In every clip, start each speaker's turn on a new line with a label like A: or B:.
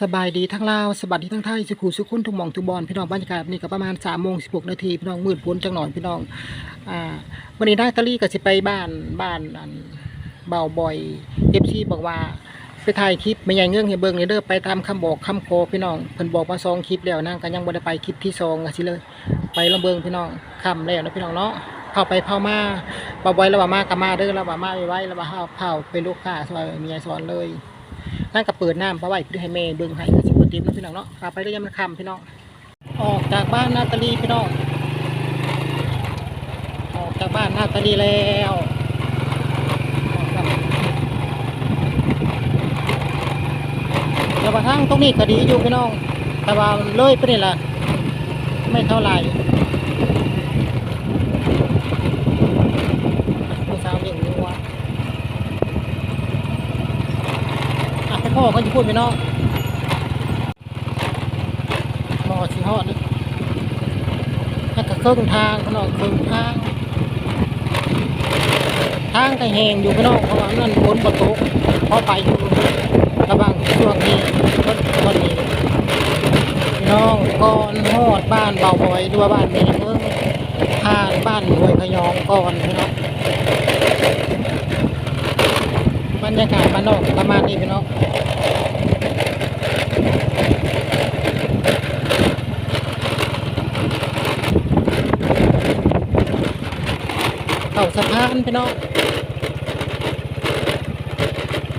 A: สบายดีทั้งลาวสบัสดีทั้งไทยสุขุสุขุนทุกหมองทุกบอลพี่น้องบรรยากาศนี่ก็ประมาณ3ามโมงสิบนาทีพี่น้องมืดพ้นจังหน่อยพี่น้องอ่าวันนี้ได้ตะลี่ก็สิไปบ้านบ้านอันเบาบ่อยเอฟซีบอกว่าไปถ่ายคลิปไม่ใหญ่เงื่องให้เบิ่งนี่เด้อไปตามคำบอกคำขอพี่น้องเพิ่นบอกมาซองคลิปแล้วนางก็ยังบ่ได้ไปคลิปที่ซองก็สิเลย ไปลำเบิงพี่น้องค่ำแล้วนะพี่น้องเนาะเผาไปเผามาเบาบ่อยแล้วว่ามาก็มาเด้อแล้วว่ามาไว้แล้วว่าเผาเผาเป็นลูกค้าซอยมียสอนเลย นั่นก็เปิดน้ำเพราะว่าเพื่อให้แม่เบิ่งให้ก็สิบเต็มนะพี่น้องเนาะกลับไปได้ยามมันคำพี่น้องออกจากบ้านนาตาลีพี่น้องออกจากบ้านนาตาลีแล้วออกจากแต่ว่าทางตรงนี้ก็ดีอยู่พี่น้อง แต่ว่าเลยไปนี่ละไม่เท่าไหร่ผู้สาวเลี้ยงวัว อะไปพ่อเขาจะพูดไปนาะมอสิฮอดนี่ถ้าก็เครื่องทางพี่น้องเครื่องทาง ทางก็แหงอยู่พี่น้องเพราะว่านั่นฝนบ่ตกพอไปอยู่ระหว่างช่วงนี้รถตอนนี้น้องก่อนฮอดบ้านเบาบอยหรือว่าบ้านแม่เมืองผ่านบ้านห้วยขยองก่อนพี่น้องบรรยากาศบ้านนอกประมาณนี้พี่น้อง เข้า สะพานพี่น้อง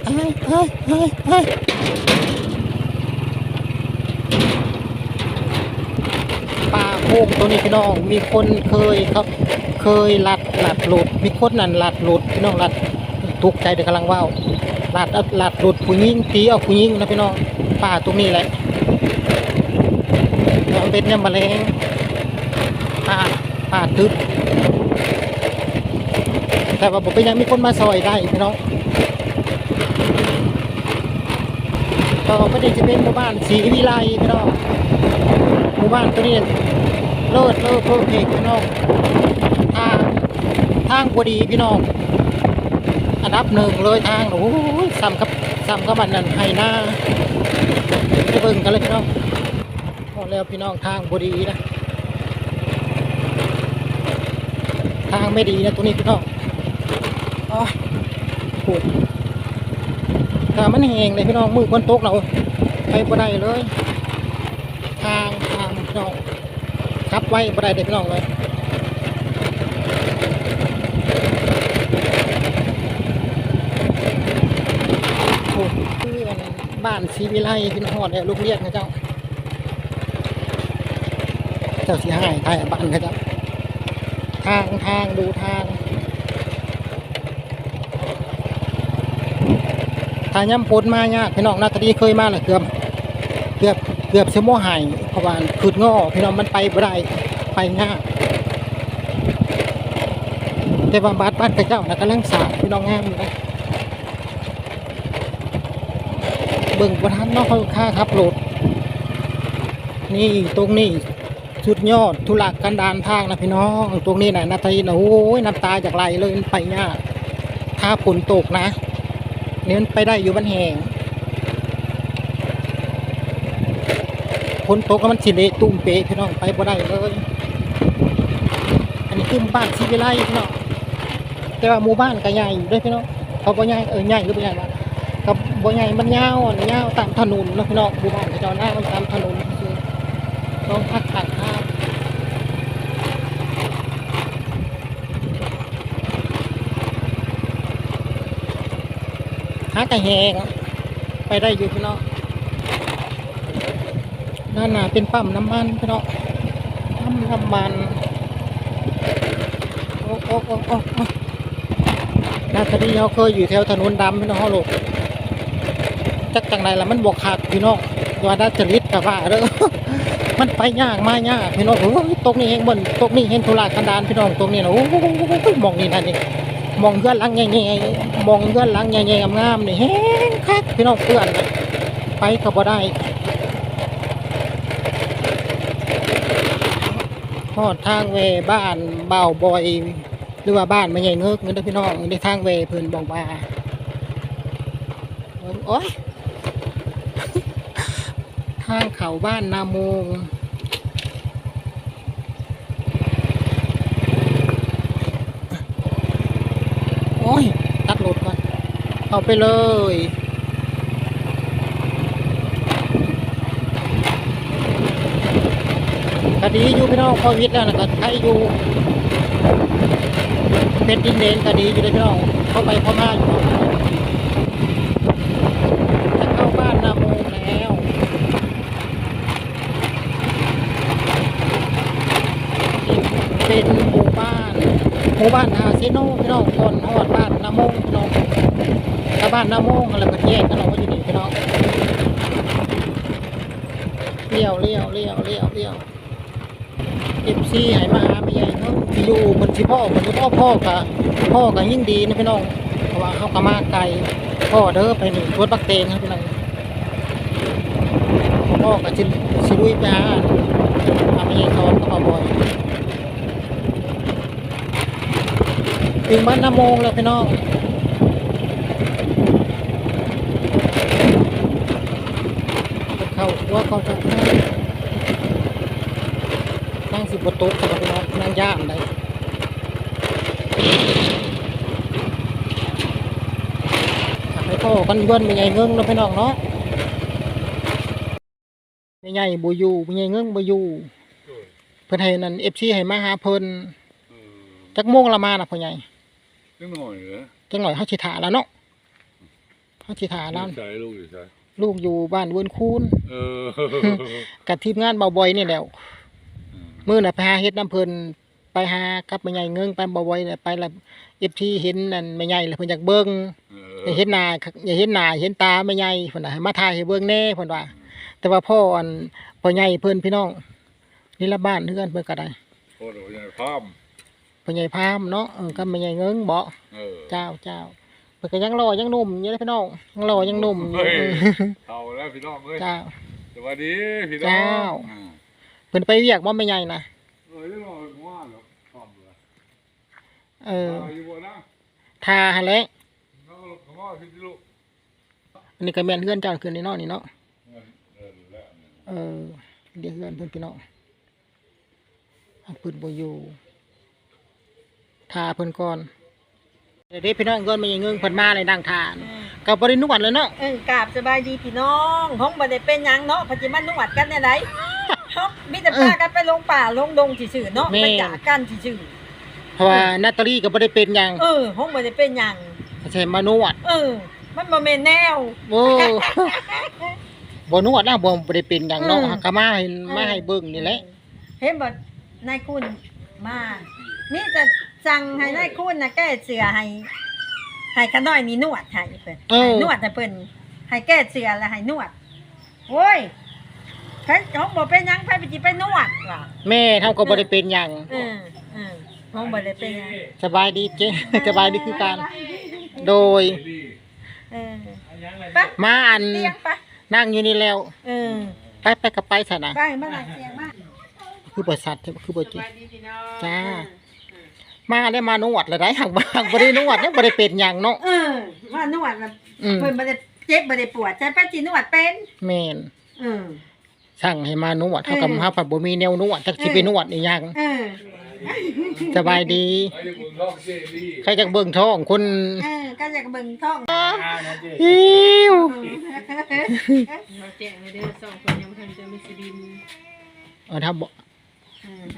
A: เฮ้ยเฮ้ยเฮ้ยเฮ้ยป่าโคกตัวนี้พี่น้อง มีคนเคยครับ เคยลัดลัดหลุด มีคนนั่นลัดหลุดพี่น้องลัดทุกใจเด็กกำลังว่าวลัดลัดหลุดผู้หญิงตีเอาผู้หญิงนะพี่น้องป่าตรงนี้แหละแล้วมันเป็นยำมะเร็งป่าป่าทึบ แต่ว่าผมก็ยังมีคนมาซอยได้พี่น้องก็ไม่ได้จะเป็นหมู่บ้านสีวิไลพี่น้องหมู่บ้านตัวนี้เลิศเลิศเพอร์เฟกพี่น้องทางทางพอดีพี่น้องอันดับหนึ่งเลยทางโอ้ยซ้ำกับซ้ำกับมันนั่นไฮหน้าไปเบิ่งกันเลยพี่น้องพอแล้วพี่น้องทางพอดีนะทางไม่ดีนะตัวนี้พี่น้อง โอ้ยปวดถ้ามันแห้งเลยพี่น้องมือคนตกเราไปบ่ได้เลย ทางทางพี่น้องขับไว้บ่ได้เด็กพี่น้องเลยโอ้ยเพื่อนบ้านศรีวิไลพี่น้องหอดแล้วลูกเรียกนะเจ้า เจ้าสีหายไทยบ้านเขาเจ้าทางทางดูทาง ถ้าย้ำพ้นมายากพี่น้องนาตาดีเคยมาแหละเกือบเกือบเกือบเสยโมหายเพราะว่าขืดงอพี่น้องมันไปบ่ได้ไปยากแต่ว่าบาดบ้านกระเจ้านะกำลังสาพี่น้องงามอยู่นะเบิ่งประทันนอกเขาค่าครับโหลด นี่ตรงนี้สุดยอดทุลักกันดานทางนะพี่น้องตรงนี้นะนาตาดีนะโอ้ยน้ำตาจากไหลเลยมันไปยากถ้าฝนตกนะ เนี่ยมันไปได้อยู่มันแหงฝนตกแล้วมันสิเละตุ้มเปะพี่น้องไปบ่ได้เลยอันนี้คือหมู่บ้านชีวิไลพี่น้องแต่ว่าหมู่บ้านก็ใหญ่อยู่เด้วยพี่น้องเขาบ่ใหญ่เออใหญ่หรือบ่ใหญ่วะกับบ่ใหญ่มันยาวอะยาวตามถนนนะพี่น้องหมู่บ้านเขาเจ้าหน้าตามถนนคือต้องพักทางข้าม หากระแหงไปได้อยู่พี่น้องด้านหน้าเป็นปั๊มน้ำมันพี่น้องปั๊มน้ำมันโอ้โอ้โอ้โอ้โอ้นาตาดีเขาเคยอยู่แถวถนนดำพี่น้องเขาหลบจักจังไรล่ะมันบวกขาดพี่น้องว่าด้จริตกับว่าเด้อมันไปยากมายากพี่น้องโอ้ยตรงนี้เองบนตรงนี้เห็นธุระกันดานพี่น้องตรงนี้นะโอ้ยมองนี่นั่นนี่ มองเงื่อนหลังใหญ่ๆมองเงื่อนหลังใหญ่ๆงามๆนี่แห้งคักพี่น้องเพื่อนไปก็บ่ได้ฮอดทางเวบ้านเบาบอยหรือว่าบ้านไม่ใหญ่เงือกเงินเด้พี่น้องในทางเวเพิ่อนบอกว่าโอ้ยทางเขาบ้านนาโมง โอ้ย ตัดรถก่อน เอาไปเลยคดีอยู่พี่น้องโควิดแล้วนะก็ใครอยู่เป็นดินเดนคดีอยู่เลยพี่น้องเข้าไปเข้ามาอยู่จะเข้าบ้านนาโมงแล้วเป็นหมู่บ้านหมู่บ้านอาเซโนพี่น้องก่อนฮอดบ้านนาโมงพี่น้อง ถ้าบ้านนาโมงอะไรก็แยกกันเอาไว้อยู่นี่พี่น้องเลี้ยวเลี้ยวเลี้ยวเลี้ยวเลี้ยวเอฟซีให้มาไม่ใหญ่เนาะอยู่บนที่พ่อบนที่พ่อพ่อกับพ่อกับยิ่งดีนะพี่น้องเพราะว่าเขาก็มาไกลพ่อเด้อไปหนึ่งรถบักเตงครับพี่น้องพ่อกับชิชิลุยไปหาหาไม่ใหญ่ทอนก็มาบ่อยถึงบ้านนาโมงแล้วพี่น้อง เข้าว่าเขาจะนั่งสิบประตูกับพี่น้องนั่งย่ามได้ไปพ่อกันเบิ้นเป็นไงเงิ้งเนาะพี่น้องเนาะไม่ใหญ่บุยูไม่ใหญ่เงิ้งบุยูเพิ่นให้นั่นเอฟซีให้มาหาเพิ่น
B: เออ
A: จักโมงละมาน่ะพ่อใหญ่
B: นิดหน่อยเหรอ
A: จังหน่อยเขาสิถาแล้วเนาะเขาสิถาแล้ว
B: ใช่ลูกอยู่ใช่
A: ลูกอยู่บ้านเวินคูน
B: เออ
A: กับทีมงานเบาบอยนี่แหล้วมื้อน่ะไปหาเฮ็ดน้ำเพิ่นไปหากับแม่ใหญ่เงิงไปเบาบอยน่ะไปแล้วเอฟทีเห็นนั่นแม่ใหญ่แล้วเพิ่นอยากเบิ่ง
B: เอ
A: อยากเห็นหน้าอยากเห็นหน้าเห็นตาแม่ใหญ่เพิ่นน่ะให้มาถ่ายให้เบิ่งแน่เพิ่นว่า แต่ว่าพ่ออันพ่อใหญ่เพิ่นพี่น้องนี่ละบ้านเฮือนเพิ่นก็ได้
B: โคตรใหญ่พาม
A: พ่อใหญ่พามเนาะเออกับแม่ใหญ่เงิงบ่
B: เออ
A: เจ้าเจ้า เพิ่นก็ยังรอยังหนุ่มอยู่เลยพี่น้องยังรอยังหนุ่มอยู่
B: เฮ้ย
A: เออ
B: เอาแล้วพี่น้องเอ้ย
A: เจ้า
B: สวัสดีพี่น้อง
A: เจ้า
B: อ่า
A: เพิ่นไปเรียกว่าไม่ใหญ่นะ
B: เออนี่เราว่าเหรอพร้อมเลย
A: เออ
B: เอาอยู่บ่นะ
A: ทาหาแหล้ว
B: น้องลูกของพ่อพี่ลูก
A: อันนี้ก็แม่นเฮือนเจ้าคืนนี้เนาะนี่เนาะ
B: เออเออแล้วเนี่ย
A: เออเดี๋ยวเฮือนเพิ่นพี่น้องอันเพิ่นบ่อยู่ทาเพิ่นก่อน เดี๋ยวเด้พี่น้องก่อนมาอย่างเงิงเพิ่นมาเลยนั่งทานก็บ่ได้นวดเลยเนาะ
C: เออกราบสบายดีพี่น้องห้องบ่ได้เป็นหยังเนาะเพนจิมันนวดกันแน่ไดฮอกมีแต่พากันไปลงป่าลงดงซื่อๆเนาะ
A: แม่
C: ไปจากกันซื่อ
A: เพราะว่านาตาลีก็บ่ได้เป็นหยัง
C: ๆเออห้องบ่ได้เป็นหยัง
A: ใช่มานวด
C: เออ มันบ่แม่นแนว
A: โอ้บ่นวดนะบ่บ่ได้เป็นหยังเนาะ
C: อืม
A: ก็มาให้มาให้เบิ่งนี่แหละ
C: เห็นบ่นายคุณมามีแต่ สั่งให้นายคุณน่ะแก้เสือให้ให้ขาน้อยนี่นวดให้เพิ่น
A: เออ
C: ให้นวดให้เพิ่นให้แก้เสือแล้วให้นวดโอ้ยใครห้องบ่เป็นหยังไผไปสิไปนวดว่ะ
A: แม่เฮาก็บ่ได้เป็นหยัง
C: เออเออห้องบ่ได้เป็นหยัง
A: สบายดีเจ๊ สบายดีคือการ โดย
C: เออไป
A: มาอัน
C: เตียงไป
A: นั่งอยู่นี่แล้ว
C: เออ
A: ไปไปกับไปซะนะ
C: ไปมาหลังเตียงมา
A: คือบริษัทคือบริจิจ้า มาได้มานวดเลยได้หักบางบรินวดเนี่ยบริเป็นอย่างเนาะ
C: เออมานวดแบบ
A: อืม
C: เพิ่นบ่ได้เจ็บบ่ได้ปวดใช่ป้าจีนวดเป็น
A: แมน
C: เออ
A: สั่งให้มานวดเท่ากับ
C: เออ
A: เฮาปัดบ่มีแนวนวดจักสิไปนวดอีหยัง
C: เออ
A: สบายดี
B: ไอ้บุญท้องเจดี
A: ใครจักเบิ่งท้องคน
C: เออก็อยากเบิ่งท้อง
A: อิ้ว
D: เราแจ้งเลยเด้อสองคนยังบ่ทันจะมีสิดิน
A: เออถ้าบ่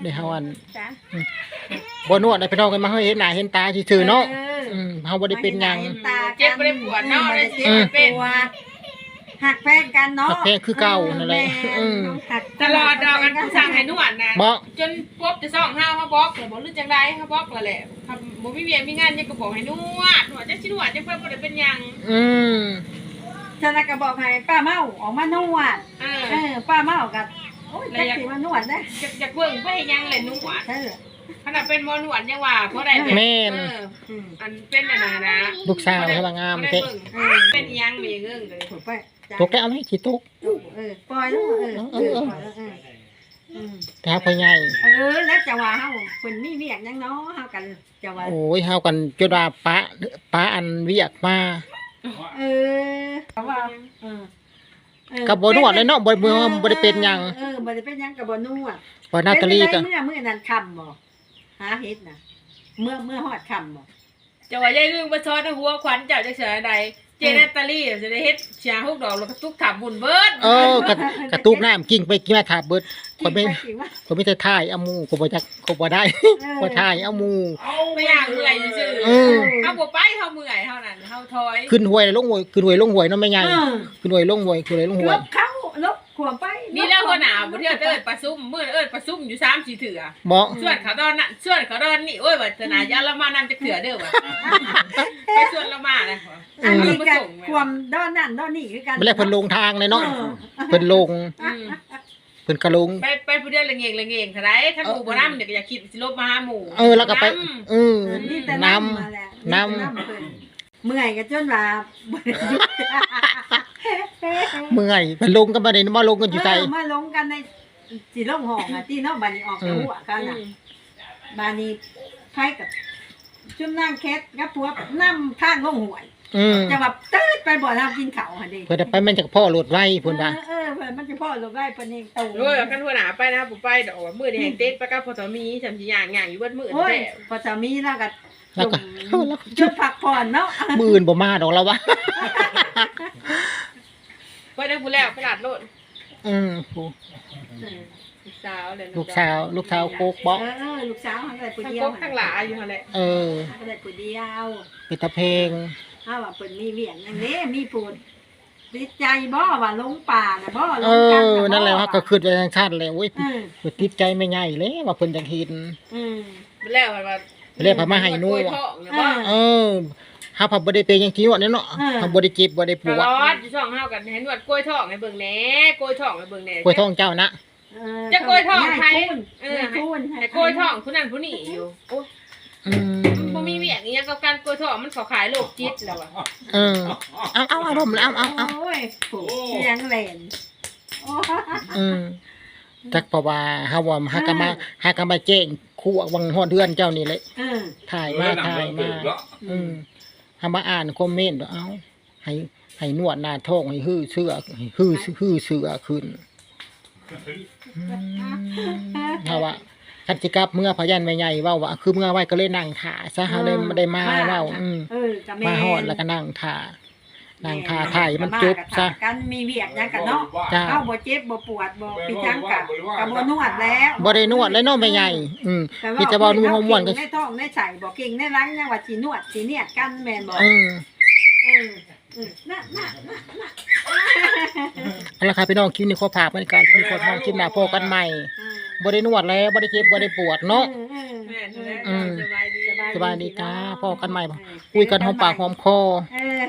A: ได้เฮาอัน
C: จ้ะ
A: บ่นวดได้พี่น้องกันมาเฮาเห็นหน้าเห็นตาซื่อๆเนาะ
C: เออ
A: อืมเฮาบ่ได้เป็นหยัง
C: ห็ตา
D: เจ็บบ่ได้ปวดเนาะ
C: บ่
D: ได้
C: ได้
D: เจ็
C: เจ็
D: บบบ่
C: เป็น
D: เป็น
C: ปวดหักแพงกันเนาะ
A: หักแพงคือเก่านั่นแหละ
C: เออ
A: อืม
C: หัก
D: ตลอดดอกกันสั่งให้นวดนะ
A: บ่
D: จนพบจะซ่องห้าวเฮาบอกแล้วบ่รู้จังได๋เฮาบอกแล้วแหละครับบ่มีเวียนมีงานยังก็บอกให้นวดนวดจังสินวดจังเพิ่นบ่ได้เป็นหยัง
A: อืม
C: ฉันน่ะก็บอกให้ป้าเมาออกมานวด
D: เออ
C: เออป้าเมากับ โอ้ยจักสิมานวดได้
D: อยากอยากเบิ่งไปให้หยังแหละนวด
C: ใช่เหรอ
D: ขนาดเป็นหมอนวดยังว่าเพราะได้แบบ
A: แม่น
D: เออ
C: อืม
D: อันเป็นอันนั้นนะ
A: ลูกสาวเขาว่างาม
D: บ่ได้
A: เท่
D: เบิ่งเป็นหยังมีเงินเลย
C: ถูกไปจ้ะ
A: ตกได้เอาไหมสิตก
C: เออปล่อยแล้วเออเออปล่อยแล้วเอออืม
A: แต่เฮาพ่อใหญ่
C: เออแล้วจะว่าเฮาเพิ่นมีเวียกหยังเนาะเฮากันจะว่า
A: โอ้ยเฮากันจนว่าปะปะอันเวียกมา
C: เออเขาว่าเออเออ
A: ก็บ่นวดเลยเนาะบ่บ่บ่ได้เป็นหยัง
C: เออบ่ได้เป็นหยังก็บ่นวด
A: พอนาตาลีก็
C: เป็นไปได้เมื่อเมื่อนั้นค่ำบ่หาเฮ็ดน่ะเมื่อเมื่อฮอดค่ำบ่
D: จะว่ายายลุงประชดหัวขวัญเจ้าจะเสียใด เจนาตาลีจะได้เฮ็ดเสียหกดอกแล้วก็ทุกถามบุญเบิด
A: เออกระกระตุกน้ำกิ้งไปกิ้งมาถาเบิดคนไม่
C: จริงปจริงวะ
A: คนไม่ได้ถ่ายเอาหมูก็บ่จักก็บ่ได้บ่ถ่ายเอาหมู
D: ไม่อยากเมื่อยซื่อ
A: เออ
D: ๆเอาบ่ไปเฮาเมื่อยเท่านั้นเฮาถอย
A: ขึ้นห้วยลงห้วยขึ้นห้วยลงห้วยเนาะแม่ใหญ่
C: เออ
A: ขึ้นห้วยลงห้วยขึ้นห้วยลงห้
C: ล
A: วย
C: บเขาลบ ขวมไป
D: นี่แล้วหัวหน้าบ่เที่ยวเอิ้นประชุมมื้อเอิ้นประชุมอยู่3 4เถื่อ
A: บ่
D: ส่วนเขาดอนนั่นส่วนเขาดอนนี่โอ้ยว่าธนาอย่าละมานำจะเถื่อเด้อว่ะไปชวนละมานะ
C: อันนี้
D: บ่
C: ก็
D: ส่ง
C: ขวมด้านนั่นด้านนี้คือกัน
A: บ่แลกเพิ่นลงทางเลยเนาะ
C: ออ
A: เพิ่นลง
D: อืม
A: เพิ่นก็ลง
D: ไปไปผู้เดียวละเงงละเงงเท่าไดคันหมู่บ่นำเดี๋ยวก็อย่าคิดสิลบมาหาหมู่
A: เออแล้วก็ไป
D: นำ
A: เออ
C: เออนี่แต่
A: น้ำ
C: น้ำมาแล้ว
A: น้ำ
C: แต่เพิ่นเมื่อยก็จนว่าบ่ได้หยุด
A: เมื่อยเพิ่นลงก็บ่ได้มาลงกันอยู่ไส
C: เออมาลงกันในสิลงห้องอะที่เนาะบัดนี้ออกจากหัวกันน่ะบานี้ไพ่กับจุ่มนางแคทกับผัวนั่ทางลงหวย
A: อืม
C: จะแบบตืดไปบ่อทำกินเขาวหั่นเด้
A: เพิ่นไปมันจากพ่อโหลดไว้เพิ่นว่า
C: เออเออเพิ่นมันจะพ่อลงได้เพิ่นเองโต
D: โอ้ยคันหัวหน้าไปนะบ่ไปดอกว่ามื้อนี้แห่งเต็ดไปกับพ่อตามีจำสิย่างย่างอยู่เบิดมื้อ
C: โอ้ย
D: แท้
C: พอสามีแล้วก็
A: แล้วก็
C: จุ่ม
A: แล้วก็
C: จุดพักผ่อนเนาะ
A: มื้ออื่นบ่มาดอกแล้ววะ
D: ไปได้ผู้แล้วไปลาดโลด
A: อืมผู้
D: ลูกสาวเลย
A: ลูกสาว ลูกสาวโคกบ่
C: เออเออลูกสาวหันไปผู้
D: ทั้ง
C: เดีย
D: ก
C: ว
D: บทั้งหลาอยู่หั่นแหละ
A: เออ
C: หันไปผู้เดียว
A: เป็นตะเพลง
C: ถ้าว่าเพิ่นมีเวียนอย่างนี้มีพูดติดใจบ่ว่าลงป่าน่ะบ่ล
A: เอง
C: กัน
A: อนั่นแหละว่าก็คิดไว้ทางชาติแล้วโอ้ย
C: เออ
A: เพิ่นติดใจไม่ใหญ่เลยว่าเพิ่นจังเห็น
C: อืม
D: ไปแล้วว่า
A: ไปแล้วพามาให้นู่น
D: กล้วยทองนะบ่
A: เออ เฮาพับบ่ได้เป็นหยังที่ว่าเนี่ยเนาะ
C: เออ
A: เฮาบ่ได้เจ็บบ่ได้ป
D: ต
A: วด
D: ลอดอยู่ช่องเฮากันให้นวดกล้วยทองให้เบิ่งแหน่กล้วยทองให้เบิ่งแหน่
A: กล้วยทองเจ้านะ
C: เออ
D: จะโกยทองใคร
C: ให้คุณ
D: เออ
C: ให้คุณ
D: ให้กล้วยทองผู้นั้นผู้นี้อยู่โอ้ย
A: อืม
D: มันบ่มีเวียกอีหยังกับการกล้วยทองมันเขาขายโรคจิตแล้วอะ
A: เออเอาเอาเอาผมแล้วเอาเอาเอา
C: โอ้ยโหเสียงแหลนโอ้ย
A: อืมจักเพราะว่าเฮาว่าหากนมาหากนมาแจ้งคู่วังฮอดเดือนเจ้านี่เลย
C: เออ
A: ถ่ายมาถ่ายมา อืม เฮามาอ่านคอมเมนต์ว่าเอ้าให้ให้นวดหน้าท้องให้ฮื้อเสื้อให้ฮื้อฮื้อเสื้อขึ้นอืมเฮาว่าคันสิกลับเมื่อพยันแม่ใหญ่เว้าว่าคือเมื่อไว้ก็เลยนั่งท่าซะเฮาเลยบ่ได้มาเว้าอืม
C: เออกับแม่
A: มาฮอดแล้วก็นั่งท่า นั่งท่าถ่ายมันจบซะ
C: กันมีเวียกหยังกันเนาะ
A: จ้า
C: เฮาบ่เจ็บบ่ปวดบ่ปิดจังกะกับบ่นวดแล้ว
A: บ่ได้นวดเลยเนาะแม่ใหญ่อืม
C: แต่
A: มีแต่เว้านุ่มม่วนก็
C: ในท้องในไส้บ่เก่งในรังยังว่าสินวดสิเนียดกันแม่นบ่
A: อืม
C: เออเออน่ะน่ะน่ะน่ะ
A: เอาละครับพี่น้องคลิปนี้ขอฝากบรรยากาศคลิปขอทางคลิปหน้าพบกันใหม่
C: เออ
A: บ่ได้นวดแล้วบ่ได้เจ็บบ่ได้ปวดเนาะ
C: เออเออ
D: แม่น
C: เอ
D: แล้
C: อ
D: วสบายดี
A: สบายดีจ้าพอกันใหม่ คุยกันหอมปากหอมคอ
C: เออ